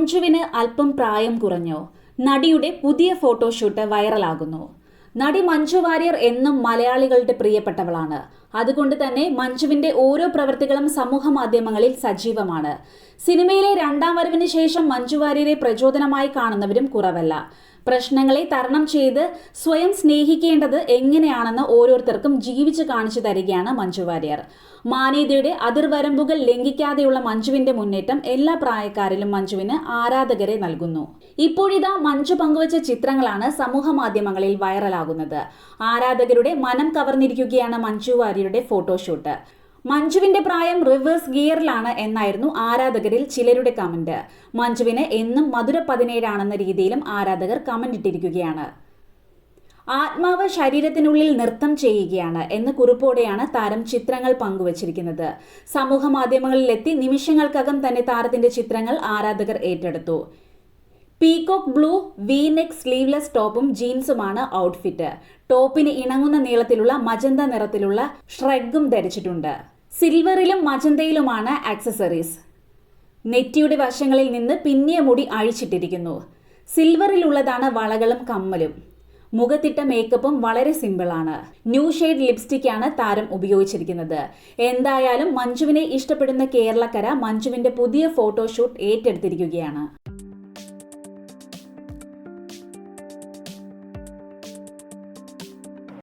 മഞ്ജുവിന് അല്പം പ്രായം കുറഞ്ഞു? നടിയുടെ പുതിയ ഫോട്ടോഷൂട്ട് വൈറലാകുന്നു. നടി മഞ്ജു വാര്യർ എന്നും മലയാളികളുടെ പ്രിയപ്പെട്ടവളാണ്. അതുകൊണ്ട് തന്നെ മഞ്ജുവിന്റെ ഓരോ പ്രവൃത്തികളും സമൂഹ മാധ്യമങ്ങളിൽ സജീവമാണ്. സിനിമയിലെ രണ്ടാം വരവിന് ശേഷം മഞ്ജു വാര്യരെ പ്രചോദനമായി കാണുന്നവരും കുറവല്ല. പ്രശ്നങ്ങളെ തരണം ചെയ്ത് സ്വയം സ്നേഹിക്കേണ്ടത് എങ്ങനെയാണെന്ന് ഓരോരുത്തർക്കും ജീവിച്ചു കാണിച്ചു തരികയാണ് മഞ്ജു വാര്യർ. മാനേതയുടെ അതിർവരമ്പുകൾ ലംഘിക്കാതെയുള്ള മഞ്ജുവിന്റെ മുന്നേറ്റം എല്ലാ പ്രായക്കാരിലും മഞ്ജുവിന് ആരാധകരെ നൽകുന്നു. ഇപ്പോഴിതാ മഞ്ജു പങ്കുവച്ച ചിത്രങ്ങളാണ് സമൂഹ മാധ്യമങ്ങളിൽ വൈറലാകുന്നത്. ആരാധകരുടെ മനം കവർന്നിരിക്കുകയാണ് മഞ്ജു വാര്യരുടെ ഫോട്ടോഷൂട്ട്. മഞ്ജുവിന്റെ പ്രായം റിവേഴ്സ് ഗിയറിലാണ് എന്നായിരുന്നു ആരാധകരിൽ ചിലരുടെ കമന്റ്. മഞ്ജുവിന് എന്നും മധുര പതിനേഴാണെന്ന രീതിയിലും ആരാധകർ കമന്റ് ഇട്ടിരിക്കുകയാണ്. ആത്മാവ് ശരീരത്തിനുള്ളിൽ നൃത്തം ചെയ്യുകയാണ് എന്ന കുറിപ്പോടെയാണ് താരം ചിത്രങ്ങൾ പങ്കുവച്ചിരിക്കുന്നത്. സമൂഹ മാധ്യമങ്ങളിലെത്തി നിമിഷങ്ങൾക്കകം തന്നെ താരത്തിന്റെ ചിത്രങ്ങൾ ആരാധകർ ഏറ്റെടുത്തു. Peacock blue V neck sleeveless ടോപ്പും ജീൻസുമാണ് ഔട്ട്ഫിറ്റ്. ടോപ്പിന് ഇണങ്ങുന്ന നീളത്തിലുള്ള മജന്ത നിറത്തിലുള്ള ഷ്രഗും ധരിച്ചിട്ടുണ്ട്. സിൽവറിലും മജന്തയിലുമാണ് ആക്സസറീസ്. നെറ്റിയുടെ വശങ്ങളിൽ നിന്ന് പിന്നിയ മുടി അഴിച്ചിട്ടിരിക്കുന്നു. സിൽവറിലുള്ളതാണ് വളകളും കമ്മലും. മുഖത്തിട്ട മേക്കപ്പും വളരെ സിമ്പിളാണ്. ന്യൂ ഷെയ്ഡ് ലിപ്സ്റ്റിക്കാണ് താരം ഉപയോഗിച്ചിരിക്കുന്നത്. എന്തായാലും മഞ്ജുവിനെ ഇഷ്ടപ്പെടുന്ന കേരളക്കര മഞ്ജുവിന്റെ പുതിയ ഫോട്ടോഷൂട്ട് ഏറ്റെടുത്തിരിക്കുകയാണ്.